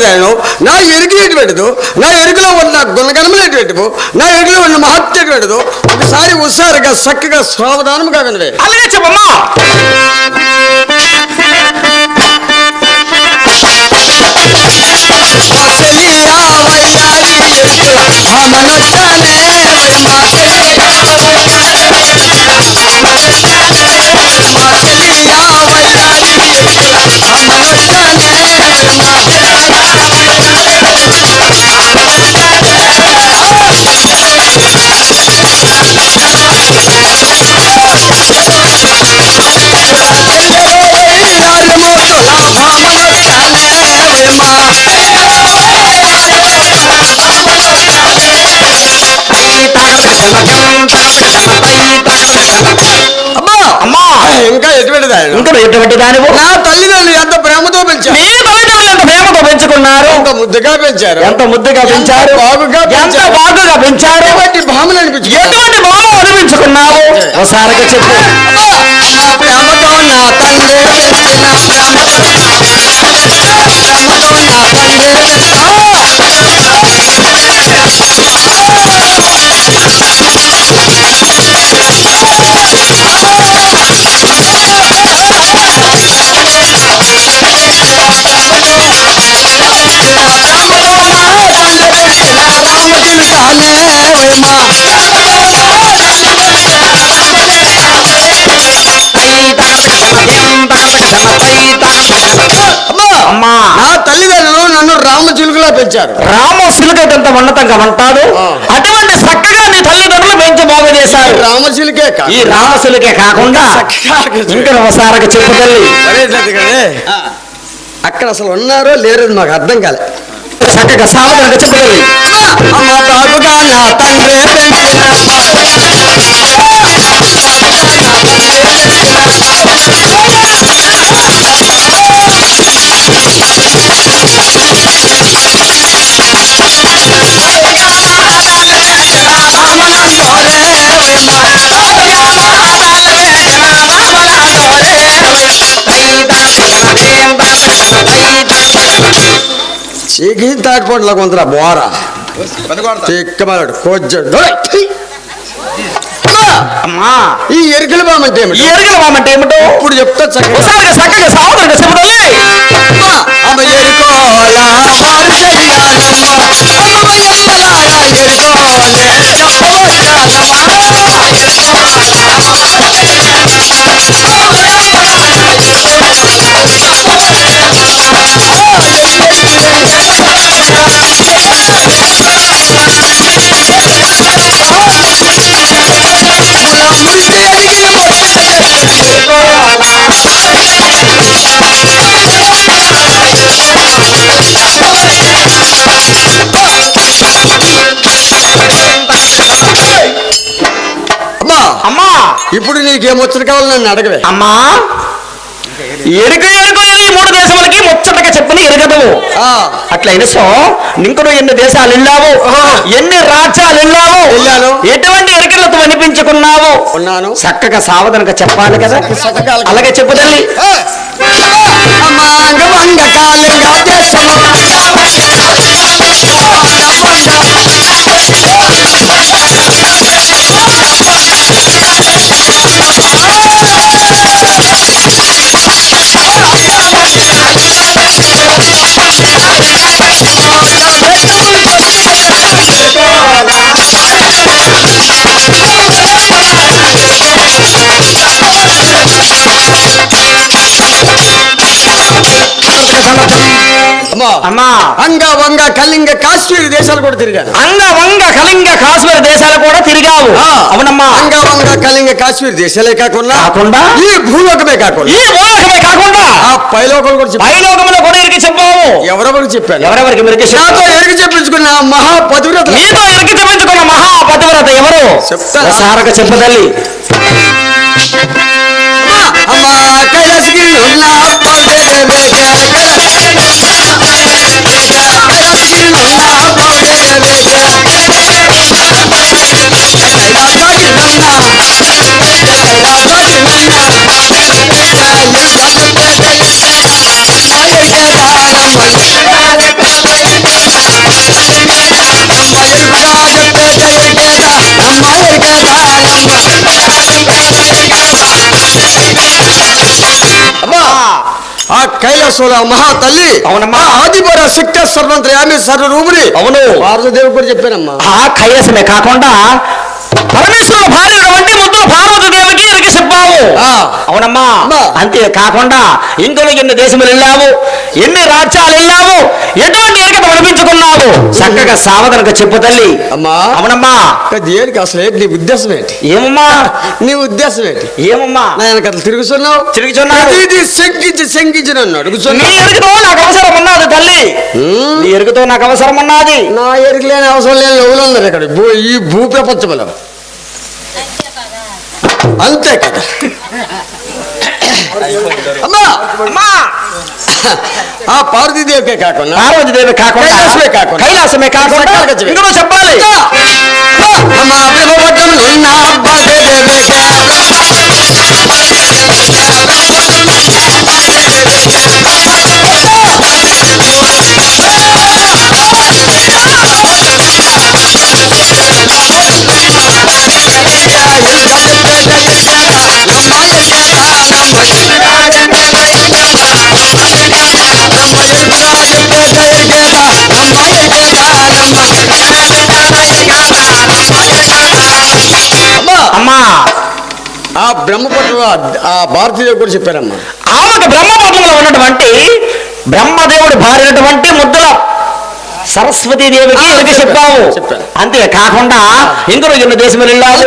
పెడదాను నా పెట్టదు నా ఎరుకలో ఉన్న గుణగణములు ఎటు పెట్టవు నా ఎరుకలో ఉన్న మహత్య ఎటు పెట్టదు ఒకసారి హుషారుగా చక్కగా సావధానముగా వినవే. అలాగే చెప్పమ్మా. అమ్మా ఎటువంటి దానివు. నా తల్లిదండ్రులు ఎంత ప్రేమతో పెంచారు? నీ తల్లిదండ్రులు ఎంత ప్రేమతో పెంచుకున్నారు. ఎంత ముద్దుగా పెంచారు? ఎంత ముద్దుగా పెంచారు? బాగుగా ఎంత పెంచారు. బాగుగా పెంచారు? ఎటువంటి భామలు అనిపించు ఎటువంటి భావం అనిపించుకున్నావు ఒకసారిగా చెప్పు. ప్రేమతో నా తండ్రి అమ్మా నా తల్లిదండ్రులు నన్ను రామచిలుకలా పెంచారు. రామ సిలుకైతే ఉన్నతంగా ఉంటాడు. అటువంటి చక్కగా నీ తల్లిదండ్రులు పెంచి బాగు చేశారు. రామచిలుకే కాదు. ఈ రామశిలుకే కాకుండా ఇంకా ఒకసారిగా చెప్పు తల్లి. అక్కడ అసలు ఉన్నారో లేరో అని మాకు అర్థం కాలే. చక్కగా సావధానంగా చెప్పు తల్లి. అమ్మ బాబుగా నా తండ్రి పెంచిన చీకి తాటిపోట్ల కొంత బోరా. చిక్కమలాడు కొజ్జడు. అమ్మా. ఈ ఎరుకల బామంటే ఏమిటి? ఎరుగల బామంటే ఏమిటో? ఇప్పుడు చెప్తా చక్కగా. చక్కగా సావధానంగా చెప్పు తల్లి అమ్మ, అమ్మ ఎరుకోలా అమ్మా ఇప్పుడు నీకేమొచ్చట కావాలి నన్ను అడగవే. అమ్మా ఎరుక ఎరుక ఈ మూడు దేశములకి ముచ్చటగా చెప్పని ఎరగదు ఆ, అట్లయిన సో ఇంకను ఎన్ని దేశాలు వెళ్ళావు? ఎన్ని రాజ్యాలు వెళ్ళావు? వెళ్ళాను. ఎటువంటి ఎరుకలతో అనిపించుకున్నావు ఉన్నాను. చక్కగా సావధానంగా చెప్పాలి కదా. అలాగే చెప్పు తల్లి. ఏ! అమ్మా. అంగ వంగ కళింగ కాశ్మీర్ దేశాలు కూడా తిరిగాను. అంగ వంగ కళింగ కాశ్మీర్ దేశాలు కూడా తిరిగావు. అవునమ్మా. అంగ వంగ కళింగ కాశ్మీర్ దేశాలే కాకుండా కాకుండా? ఈ భూలోకమే కాకుండా. ఈ భూలోకమే కాకుండా? ఆ పైలోకం కూడా పైలోకములో కూడా ఇరికి చెప్పావు? ఎవరెవరికి చెప్పాను? ఎవరెవరికి మీరు నాతో ఎరిగి చెప్పించుకున్న మహాపతివ్రత? మీతో ఇరికి చెప్పించుకున్న మహాపతివ్రత ఎవరు? చెప్తాను. సారక చెప్పు తల్లి. అమ్మా కైలాసగిరి ఉన్న కైలాసంలో మహా తల్లి అవునమ్మా. ఆదిపర శక్తి సర్వంత్రయామి సర్వరూపుని అవును పార్వదేవి కూడా చెప్పానమ్మా ఆ కైలాసమే కాకుండా పరమేశ్వరుడు భార్య వంటి ముద్దుల పార్వతీదేవికి ఇరికి చెప్పావు. అవునమ్మా. అంతే కాకుండా ఇందులో ఎన్ని దేశములు వెళ్ళావు ఎన్ని రాజ్యాలు వెళ్ళావు ఎటువంటి చక్కగా సావధానంగా చెప్పు తల్లి. అమ్మా. అవునమ్మా. దేనికి అసలు ఏంటి? నీ ఉద్దేశం ఏంటి? ఏమమ్మా? నీ ఉద్దేశం ఏంటి? ఏమమ్మా? నా వెనక తిరుగుతున్నావు? తిరుగుతున్నాను. ఇది శంకించి శంకించి నన్ను నీ అడుగుతున్నావు ఎరుకతో నాకు అవసరం ఉన్నది తల్లి. నీ ఎరుకతో నాకు అవసరం ఉన్నది. నా ఎరుకు లేని అవసరం లేని ఎవరు ఉన్నారు ఇక్కడ? భూ- ఈ భూ ప్రపంచంలో అంతే కదా. అమ్మా అమ్మా ఆ పార్వతీదేవికే కాకుండా పార్వతీదేవి కాకుండా కైలాసమే కాకుండా. కైలాసమే కాకుండా చక్కగా చెప్పు. ఇందులో చెప్పాలి ఆ భారతీదేవి కూడా చెప్పారమ్మా ఆమెకు బ్రహ్మపట్నంలో ఉన్నటువంటి బ్రహ్మదేవుడు భార్యటువంటి ముద్ర సరస్వతి దేవికి ఆ, ఎరిగి చెప్పాను, చెప్పావు చెప్పాను. అంతే కాకుండా ఇందులో ఎన్ని దేశం వెళ్ళావు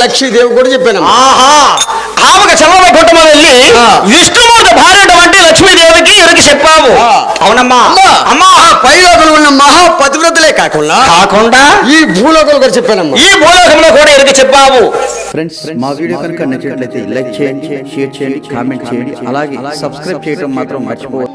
లక్ష్మీదేవి కూడా చెప్పానమ్మా ఆహా! ఆమెకు చల్లవై కుటుంబం వెళ్ళి. విష్ణుమూర్తి భార్యటువంటి లక్ష్మీదేవికి ఎరిగి చెప్పావు ఆ. అవునమ్మా. అమ్మా. పైలోకంలో ఉన్న మహాపతివ్రతలే కాకుండా కాకుండా ఈ భూలోకంలో కూడా చెప్పానమ్మా. ఈ భూలోకంలో కూడా ఎరిగి చెప్పావు ఫ్రెండ్స్ మా వీడియో కనుక నచ్చినట్లయితే లైక్ చేయండి షేర్ చేయండి కామెంట్ చేయండి అలాగే సబ్స్క్రైబ్ చేయడం మాత్రం మర్చిపోవద్దు.